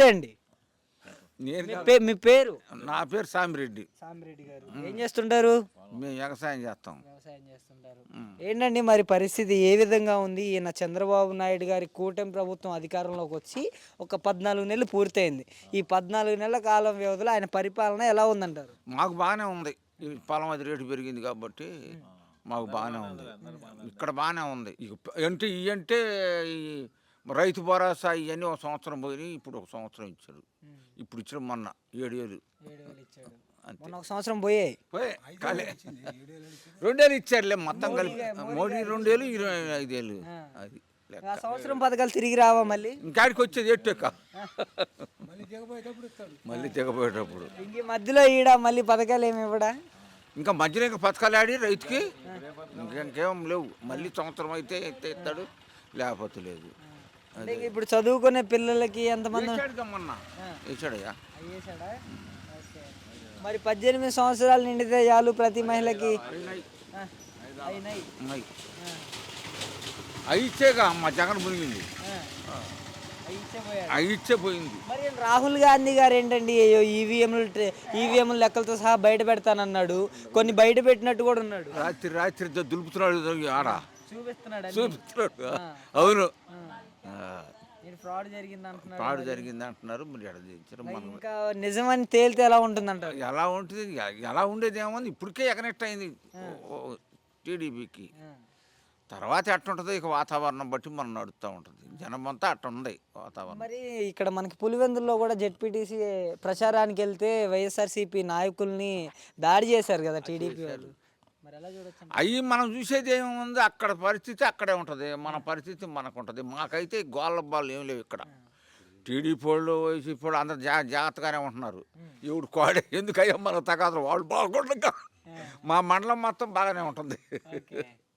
అండి. నేను మీ పేరు? నా పేరు సామిరెడ్డి. సామిరెడ్డి గారు. ఏం చేస్తుంటారు? మేము వ్యవసాయం చేస్తాం. వ్యవసాయం చేస్తుంటారు. ఏంటండి మరి పరిస్థితి? ఏ విధంగా ఉంది? ఈయన చంద్రబాబు నాయుడు గారి కూటమి ప్రభుత్వం అధికారంలోకి వచ్చి ఒక పద్నాలుగు నెలలు పూర్తయింది. ఈ పద్నాలుగు నెలల కాలం వ్యవధిలో ఆయన పరిపాలన ఎలా ఉందంటారు? మాకు బాగానే ఉంది. ఈ పొలం అది రేటు పెరిగింది కాబట్టి మాకు బాగానే ఉంది. ఇక్కడ బాగానే ఉంది. అంటే ఇవి అంటే ఈ రైతు భరోసా ఇవన్నీ ఒక సంవత్సరం పోయి ఇప్పుడు ఒక సంవత్సరం ఇచ్చాడు. ఇప్పుడు ఇచ్చిన మొన్న ఏడు వేలు. మొన్న ఒక సంవత్సరం పోయాయి. పోయే, కాలే. రెండేళ్ళు ఇచ్చారులే మొత్తం కలిపి. మోడీ రెండేళ్ళు ఇరవై ఐదేళ్ళు అది సంవత్సరం పథకాలు తిరిగి రావా మళ్ళీ? ఇంకాడికి వచ్చేది ఎట్టెక్క మళ్ళీ దిగపోయేటప్పుడు ఇంక మధ్యలో ఈడ మళ్ళీ పథకాలు ఏమి ఇవ్వడా? ఇంకా మధ్యలో ఇంకా పథకాలు ఆడి రైతుకి. ఇంకా ఇంకేం లేవు. మళ్ళీ సంవత్సరం అయితే అయితే ఇస్తాడు లేకపోతే లేదు. అంటే ఇప్పుడు చదువుకునే పిల్లలకి ఎంతమంది ఇచ్చాడుగా మొన్న? ఇచ్చాడయ్యా అయ్యేసాడా ఓకే. మరి పద్దెనిమిది సంవత్సరాలు నిండితే చాలు ప్రతి మహిళకి. మా జగన్ మునిగింది. పోయింది. మరి రాహుల్ గాంధీ గారు ఏంటండి? ఈవీఎంలు ఈవీఎంల లెక్కలతో సహా బయట పెడతానన్నాడు. కొన్ని బయట పెట్టినట్టు కూడా ఉన్నాడు. రాత్రి రాత్రి దులుపుతున్నాడు ఆడ. చూపిస్తున్నాడు. చూపిస్తున్నాడు. అవును. ఫ్రాడ్ జరిగింది అంటున్నారు మరి. ఎడ తెచ్చారు? మనం ఇంకా నిజమని తేలితే ఎలా ఉంటుందంటారు? ఎలా ఉంటుంది? ఎలా ఉండేది ఏముంది ఇప్పటికే ఎకనెక్ట్ అయింది. టీడీపీకి. తర్వాత ఎట్టుంటుందో ఇక వాతావరణం బట్టి మనం నడుస్తూ ఉంటుంది. జనం అంతా అట్ట ఉంది వాతావరణం. మరి ఇక్కడ మనకి పులివెందుల్లో కూడా జెడ్పీటీసీ ప్రచారానికి వెళ్తే వైఎస్ఆర్సీపీ నాయకుల్ని దాడి చేశారు కదా టీడీపీ వాళ్ళు. అవి మనం చూసేది ఏముంది? అక్కడ పరిస్థితి అక్కడే ఉంటుంది. మన పరిస్థితి మనకు ఉంటుంది మాకైతే గోళ్ళ బాళ్ళు ఏం లేవు ఇక్కడ. టీడీపీ వాళ్ళు వైసీపీ వాళ్ళు అందరు జా జాగ్రత్తగానే ఉంటున్నారు. ఎవడు కోడే? ఎందుకయ్యా మన తగాదు వాళ్ళు బాగుండగా. మా మండలం మొత్తం బాగానే ఉంటుంది.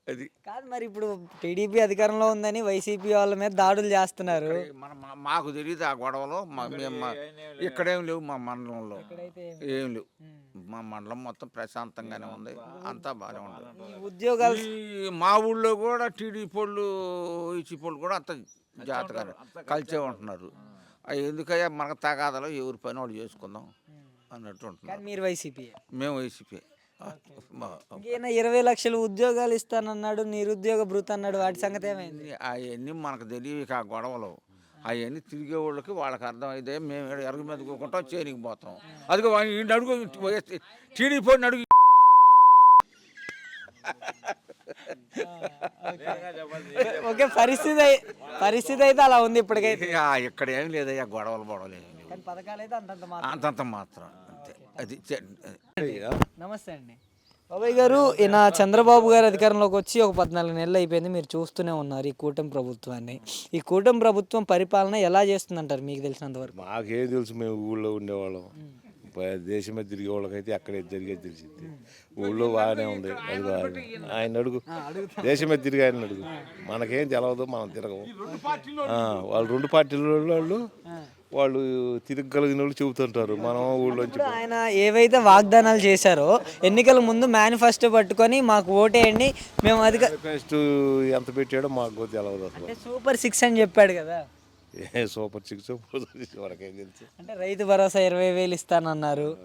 అది. కాదు మరి ఇప్పుడు టీడీపీ అధికారంలో ఉందని వైసీపీ వాళ్ళ మీద దాడులు చేస్తున్నారు. మన మాకు తెలియదు ఆ గొడవలో. మా- మేము మా- ఇక్కడేం లేవు మా మండలంలో. ఏం లేవు. మా మండలం మొత్తం ప్రశాంతంగానే ఉంది. అంతా బాగానే ఉంది. ఈ ఉద్యోగాలు మా ఊళ్ళో కూడా టీడీపీ వాళ్ళు ఈసీ వాళ్ళు కూడా అంత జాతకాలు కలిసే ఉంటున్నారు. అవి ఎందుకయ్యా మనకు తగాదలో ఎవరి పని వాళ్ళు చేసుకుందాం అన్నట్టు ఉంటున్నారు. కానీ మీరు వైసీపీ మేము వైసీపీ ఇంకేనా ఇరవై లక్షలు ఉద్యోగాలు ఇస్తానన్నాడు నిరుద్యోగ భృతి అన్నాడు వాటి సంగతి ఏమైంది? అవన్నీ మనకు తెలియవు ఇక ఆ గొడవలు. అవన్నీ తిరిగే వాళ్ళకి వాళ్ళకి అర్థమైతే మేము ఎరుగు మీద కూకుంటాం చేనికి పోతాం. అదిగో ఈ అడుగు టీడీపీ అడుగు. ఓకే పరిస్థితి పరిస్థితి అయితే అలా ఉంది ఇప్పటికైతే. ఇక ఇక్కడ ఏం లేదయ్యా గొడవలు గొడవలు అంతంత మాత్రం. అంతంత మాత్రం. అంతే అది నమస్తే అండి. బాబాయ్ గారు ఈయన చంద్రబాబు గారు అధికారంలోకి వచ్చి ఒక పద్నాలుగు నెలలు అయిపోయింది. మీరు చూస్తూనే ఉన్నారు ఈ కూటమి ప్రభుత్వాన్ని. ఈ కూటమి ప్రభుత్వం పరిపాలన ఎలా చేస్తుందంటారు? మీకు తెలిసినంత వరకు మాకేం తెలుసు మేము ఊళ్ళో ఉండేవాళ్ళం. ప- దేశం మీద తిరిగే వాళ్ళకైతే అక్కడే జరిగేది తెలిసింది. ఊళ్ళో బాగానే ఉంది. అది ఆయన అడుగు. దేశం మీద తిరిగి ఆయన అడుగు. మనకేం తెలవదు మనం తిరగము. ఆ, వాళ్ళు రెండు పార్టీల వాళ్ళు వాళ్ళు తిరగలిగిన వాళ్ళు చెబుతుంటారు. మనం ఊళ్ళోంచి ఇప్పుడు ఆయన ఏవైతే వాగ్దానాలు చేశారో ఎన్నికల ముందు మేనిఫెస్టో పట్టుకొని మాకు ఓటేయండి మేము అధిక ఫస్ట్ ఎంత పెట్టాడో మాకు తెలియదు అంటే సూపర్ సిక్స్ అని చెప్పాడు కదా. ఏ సూపర్ సిక్స్ మనకేం తెలుసు. అంటే రైతు భరోసా ఇరవై వేలు ఇస్తానన్నారు.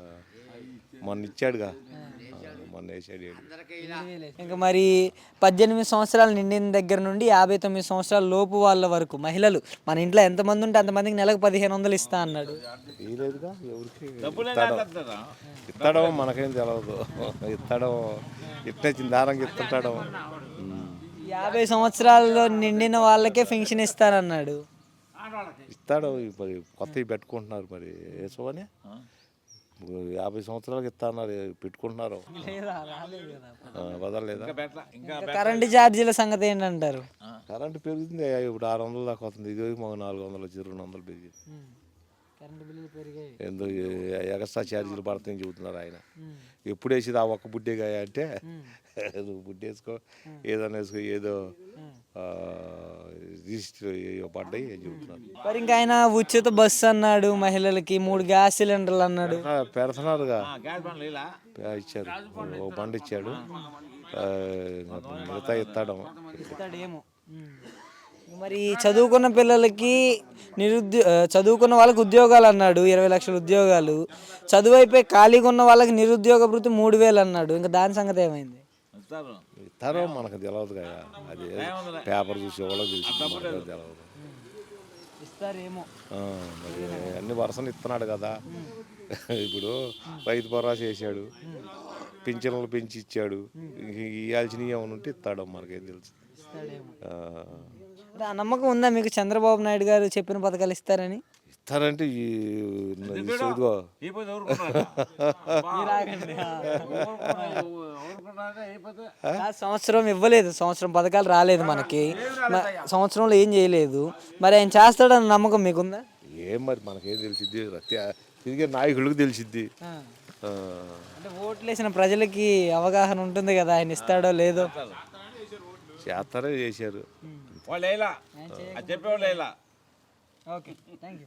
మొన్న ఇచ్చాడుగా. మొన్న వేసాడు. ఇంకా మరి పద్దెనిమిది సంవత్సరాలు నిండిన దగ్గర నుండి యాభై తొమ్మిది సంవత్సరాల లోపు వాళ్ళ వరకు మహిళలు మన ఇంట్లో ఎంతమంది ఉంటే అంతమందికి నెలకు పదిహేను వందలు ఇస్తా అన్నాడు. ఇయ్యలేదుగా ఎవరికి ఇస్తాడో మనకేం తెలియదు ఇస్తాడో ఇట్టిన దారంగా ఇస్తుంటాడో. యాభై సంవత్సరాల్లో నిండిన వాళ్ళకే పెన్షన్ ఇస్తానన్నాడు. ఇస్తాడో. మరి కొత్తవి పెట్టుకుంటున్నారు మరి వేసుకోని యాభై సంవత్సరాలకి ఇస్తాన్నారు. పెట్టుకుంటున్నారు. ఆ, వదలలేదా? ఇంకా కరెంటు ఛార్జీల సంగతి ఏంటంటారు? కరెంట్ పెరుగుతుంది ఇప్పుడు ఆరు వందల దాకా వస్తుంది. ఇది మాకు నాలుగు వందలు వచ్చి రెండు వందలు పెరిగింది. ఏందో ఏ- ఎగస్ట్రా ఛార్జీలు పడతాయని చెబుతున్నారు ఆయన. ఎప్పుడు వేసేది ఆ ఒక్క బుడ్డేగా అంటే నువ్వు బుడ్డి వేసుకో ఏదైనా వేసుకో. ఏదో ఆ, రిజిస్టర్ ఏవో పడ్డాయి అని చెబుతున్నారు మరి ఇంకా ఆయన ఉచిత బస్సు అన్నాడు మహిళలకి మూడు గ్యాస్ సిలిండర్లు అన్నాడు. ఆ, పెడుతున్నారుగా. ఇచ్చారు. ఓ బండి ఇచ్చాడు. మిగతా ఇస్తాడు. ఇస్తాడేమో. మరి చదువుకున్న పిల్లలకి నిరుద్యో చదువుకున్న వాళ్ళకి ఉద్యోగాలు అన్నాడు ఇరవై లక్షల ఉద్యోగాలు. చదువు అయిపోయి ఖాళీగా ఉన్న వాళ్ళకి నిరుద్యోగ భృతి మూడు వేలు అన్నాడు. ఇంకా దాని సంగతి ఏమైంది? ఇస్తారో మనకు తెలియదు కదా. అది పేపర్ చూసి ఎవరో చూసి మనకు తెలియదు ఇస్తారేమో. ఆ, మరి అన్ని వరుసలు ఇస్తున్నాడు కదా. ఇప్పుడు రైతు భరోసా చేశాడు. పింఛన్లు పెంచి ఇచ్చాడు ఇవ్వాల్సినవి ఏమైనా ఉంటే ఇస్తాడు మనకేం తెలుసు. నమ్మకం ఉందా మీకు చంద్రబాబు నాయుడు గారు చెప్పిన పథకాలు ఇస్తారని? ఇస్తారంటే ఈ ఇదిగో. ఆ? సంవత్సరం ఇవ్వలేదు. సంవత్సరం పథకాలు రాలేదు మనకి. సంవత్సరంలో ఏం చేయలేదు. మరి ఆయన చేస్తాడన్న నమ్మకం మీకుందా? ఏం మరి మనకేం తెలిసిద్ది? రత్య- తిరిగే నాయకులకు తెలిసిద్ది. అంటే ఓట్లు వేసిన ప్రజలకి అవగాహన ఉంటుంది కదా. ఆయన ఇస్తాడో లేదో. చేస్తారే చేశారు. వాళ్ళు చెప్పేవాళ్ళు ఓకే. Thank you